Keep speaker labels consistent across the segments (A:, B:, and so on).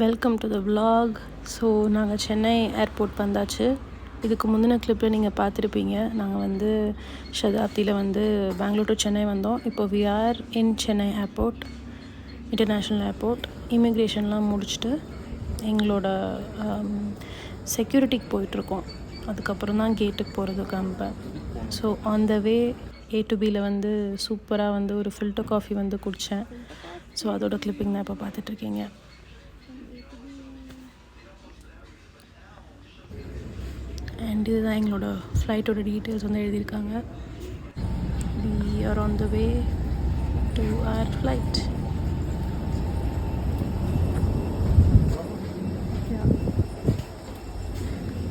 A: Welcome to the vlog so நாங்கள் Chennai airport வந்தாச்சு. இதுக்கு முந்தின கிளிப்பில் நீங்கள் பார்த்துருப்பீங்க. நாங்கள் வந்து சதாப்தியில் வந்து பெங்களூர் டு சென்னை வந்தோம். இப்போ we are in Chennai airport international airport இமிக்ரேஷன்லாம் முடிச்சுட்டு எங்களோட um, செக்யூரிட்டிக்கு போயிட்டுருக்கோம் அதுக்கப்புறம் தான் கேட்டுக்கு போகிறது கம்ப so on the way A to பியில் வந்து சூப்பராக வந்து ஒரு ஃபில்டர் காஃபி வந்து குடித்தேன் ஸோ அதோட கிளிப்பிங் தான் இப்போ பார்த்துட்ருக்கீங்க அண்ட் இதுதான் எங்களோட ஃப்ளைட்டோட டீட்டெயில்ஸ் வந்து எழுதியிருக்காங்க we are on the way to our flight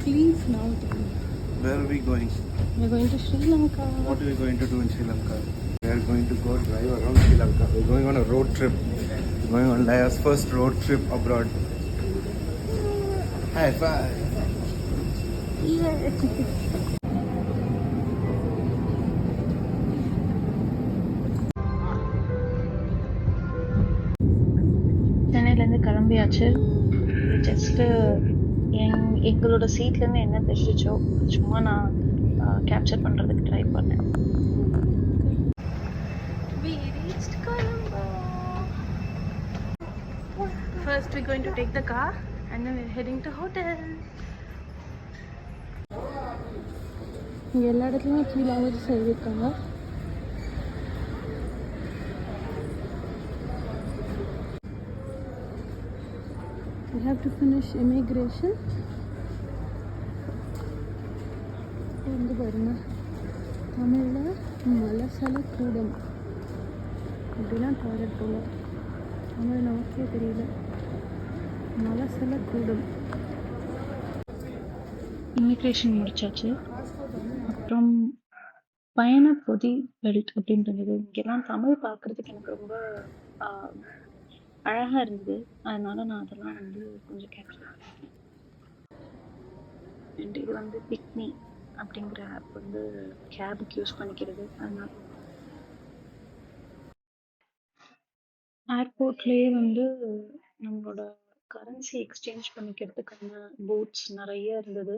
A: please now
B: Where are we going?
A: we're going to Sri Lanka.
B: What are we going to do in Sri Lanka? We are going to go drive around Sri Lanka. We're going on a road trip. We're going on Laya's first road trip abroad. High five.
A: சென்னையிலேருந்து கிளம்பியாச்சு just எங் எங்களோட சீட்லேருந்து என்ன தெரிஞ்சிச்சோ சும்மா நான் capture பண்ணுறதுக்கு try பண்ணேன் First, we're going to take the car and then we're heading to hotel. இங்கே எல்லா இடத்துலையுமே த்ரீ லாங்குவேஜஸ் எழுதியிருக்காங்க. We have to finish immigration. வந்து பாருங்க. தமிழில் மலசல கூடம். அப்படின்னா டாய்லெட் போல தமிழ் நமக்கே தெரியல. மலசல கூடம். இமிக்ரேஷன் முடிச்சாச்சு. பயண பொதி பெல்ட் அப்படின்றது. இங்கெல்லாம் தமிழ் பார்க்குறதுக்கு எனக்கு ரொம்ப அழகாக இருந்தது. அதனால நான் அதெல்லாம் வந்து கொஞ்சம் கேப்சர் அண்ட் இது வந்து பிக்னி அப்படிங்கிற ஆப் வந்து கேபுக்கு யூஸ் பண்ணிக்கிறது. அதனால ஏர்போர்ட்லேயே வந்து நம்மளோட கரன்சி எக்ஸ்சேஞ்ச் பண்ணிக்கிறதுக்கான பூத்ஸ் நிறைய இருந்தது.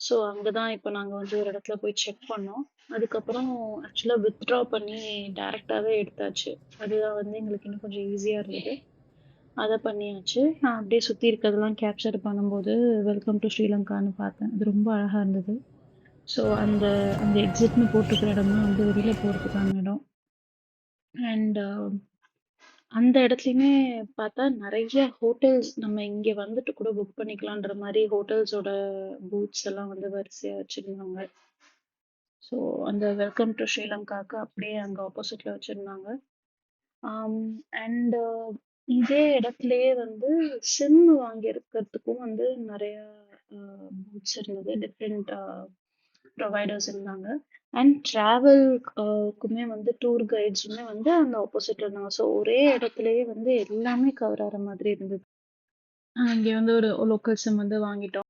A: ஸோ அங்கே தான் இப்போ நாங்கள் வந்து ஒரு இடத்துல போய் செக் பண்ணோம். அதுக்கப்புறம் ஆக்சுவலாக வித்ட்ரா பண்ணி டேரெக்டாகவே எடுத்தாச்சு. அதுதான் வந்து எங்களுக்கு இன்னும் கொஞ்சம் ஈஸியாக இருந்தது. அதை பண்ணியாச்சு. நான் அப்படியே சுற்றி இருக்கிறதெல்லாம் கேப்சர் பண்ணும்போது வெல்கம் டு ஸ்ரீலங்கான்னு பார்த்தேன். அது ரொம்ப அழகாக இருந்தது. ஸோ அந்த அந்த எக்ஸிட்னு போட்டிருக்கிற இடம் வந்து வெளியில் போகிறதுக்கான இடம். அண்ட் அந்த இடத்துலையுமே பார்த்தா நிறைய ஹோட்டல்ஸ் நம்ம இங்கே வந்துட்டு கூட புக் பண்ணிக்கலான்ற மாதிரி ஹோட்டல்ஸோட பூத்ஸ் எல்லாம் வந்து வரிசையாக வச்சுருந்தாங்க. ஸோ அந்த வெல்கம் டு ஸ்ரீலங்காக்கு அப்படியே அங்கே ஆப்போசிட்டில் வச்சுருந்தாங்க. அண்ட் இதே இடத்துலயே வந்து சிம் வாங்கி இருக்கிறதுக்கும் வந்து நிறைய பூத்ஸ் இருந்தது. டிஃப்ரெண்ட் ப்ரொவைடர்ஸ் இருந்தாங்க. அண்ட் ட்ராவல்க்குமே வந்து டூர் கைட்ஸுமே வந்து அந்த ஆப்போசிட்ல இருந்தாங்க. ஸோ ஒரே இடத்துலயே வந்து எல்லாமே கவர் ஆகிற மாதிரி இருந்தது. இங்கே வந்து ஒரு லோக்கல் சிம் வந்து வாங்கிட்டோம்.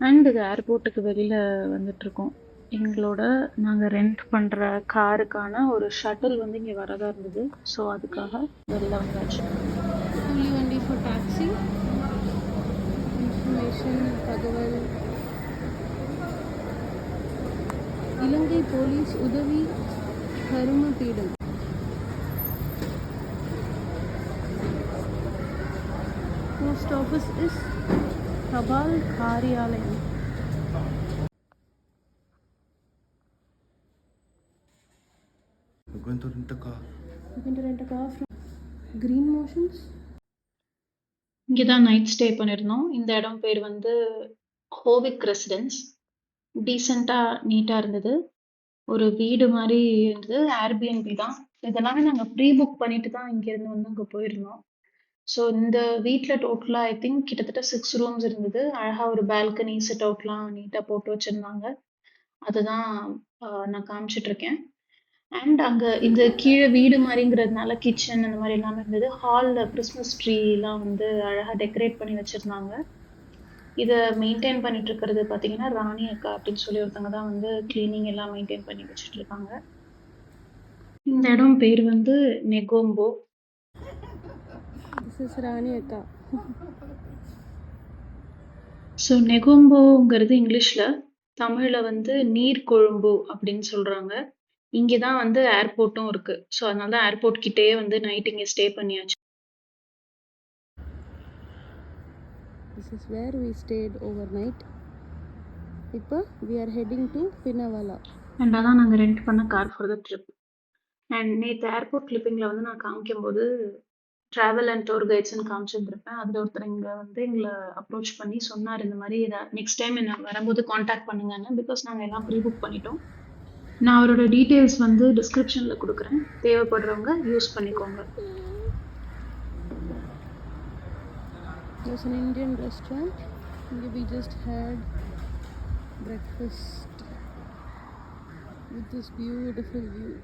A: அண்ட் இது ஏர்போர்ட்டுக்கு வெளியில் வந்துட்டு இருக்கோம் எங்களோட நாங்கள் ரெண்ட் பண்ணுற காருக்கான ஒரு ஷட்டில் வந்து இங்கே வரதா இருந்தது. ஸோ அதுக்காக வெளில வந்தாச்சு. வண்டி ஃபார் டாக்ஸி இன்ஃபர்மேஷன் தகவல். இலங்கை போலீஸ் உதவி கருமபீடம் போஸ்ட் ஆஃபீஸ் இஸ் தபால் காரியாலயம்
B: We're going to rent a car.
A: You can rent a car from Green Motions. இங்கே தான் நைட் ஸ்டே பண்ணியிருந்தோம் இந்த இடம் பேர் வந்து ஹோவிக் ரெசிடென்ஸ் டீசெண்டாக நீட்டாக இருந்தது. ஒரு வீடு மாதிரி இருந்தது. ஏர்பிஎன்பி தான். இதெல்லாமே நாங்கள் ப்ரீ புக் பண்ணிட்டு தான் இங்கேருந்து வந்து அங்கே போயிருந்தோம். ஸோ இந்த வீட்டில் டோட்டலாக ஐ திங்க் கிட்டத்தட்ட சிக்ஸ் ரூம்ஸ் இருந்தது. அழகாக ஒரு பால்கனி செட் அவுட்லாம் நீட்டாக போட்டு வச்சுருந்தாங்க. அதுதான் நான் காமிச்சிட்ருக்கேன் அண்ட் அங்கே இந்த கீழே வீடு மாதிரிங்கிறதுனால கிச்சன் அந்த மாதிரி எல்லாமே இருந்தது. ஹாலில் கிறிஸ்மஸ் ட்ரீலாம் வந்து அழகாக டெக்கரேட் பண்ணி வச்சுருந்தாங்க. இதை மெயின்டைன் பண்ணிட்டு இருக்கிறது பார்த்தீங்கன்னா ராணி அக்கா அப்படின்னு சொல்லி ஒருத்தவங்க தான் வந்து க்ளீனிங் எல்லாம் மெயின்டைன் பண்ணி வச்சுட்டு இருக்காங்க. இந்த இடம் பேர் வந்து Negombo.
C: This is Rani Akka.
A: ஸோ நெகோம்போங்கிறது இங்கிலீஷில் தமிழில் வந்து நீர்கொழும்பு அப்படின்னு சொல்கிறாங்க இங்கே தான் வந்து ஏர்போர்ட்டும் இருக்குது ஸோ அதனால தான் ஏர்போர்ட் கிட்டேயே வந்து நைட் இங்கே ஸ்டே பண்ணியாச்சு.
C: Is where we stayed overnight இப்போ we are heading to Pinnawala
A: and அதான் நாங்கள் ரெண்ட் பண்ண car for the trip and நேற்று ஏர்போர்ட் கிளிப்பிங்கில் வந்து நான் காமிக்கும்போது ட்ராவல் அண்ட் டூர் கைட்ஸ்னு காமிச்சிருந்துருப்பேன். அதில் ஒருத்தர் இங்கே வந்து எங்களை அப்ரோச் பண்ணி சொன்னார். இந்த மாதிரி இதை நெக்ஸ்ட் டைம் என்ன வரும்போது காண்டாக்ட் பண்ணுங்கன்னு. பிகாஸ் நாங்கள் எல்லாம் ப்ரீ புக் பண்ணிட்டோம். நான் அவரோட டீட்டெயில்ஸ் வந்து டிஸ்கிரிப்ஷனில் கொடுக்குறேன். தேவைப்படுறவங்க யூஸ் பண்ணிக்கோங்க.
C: There's an Indian restaurant. We just had breakfast with this beautiful view.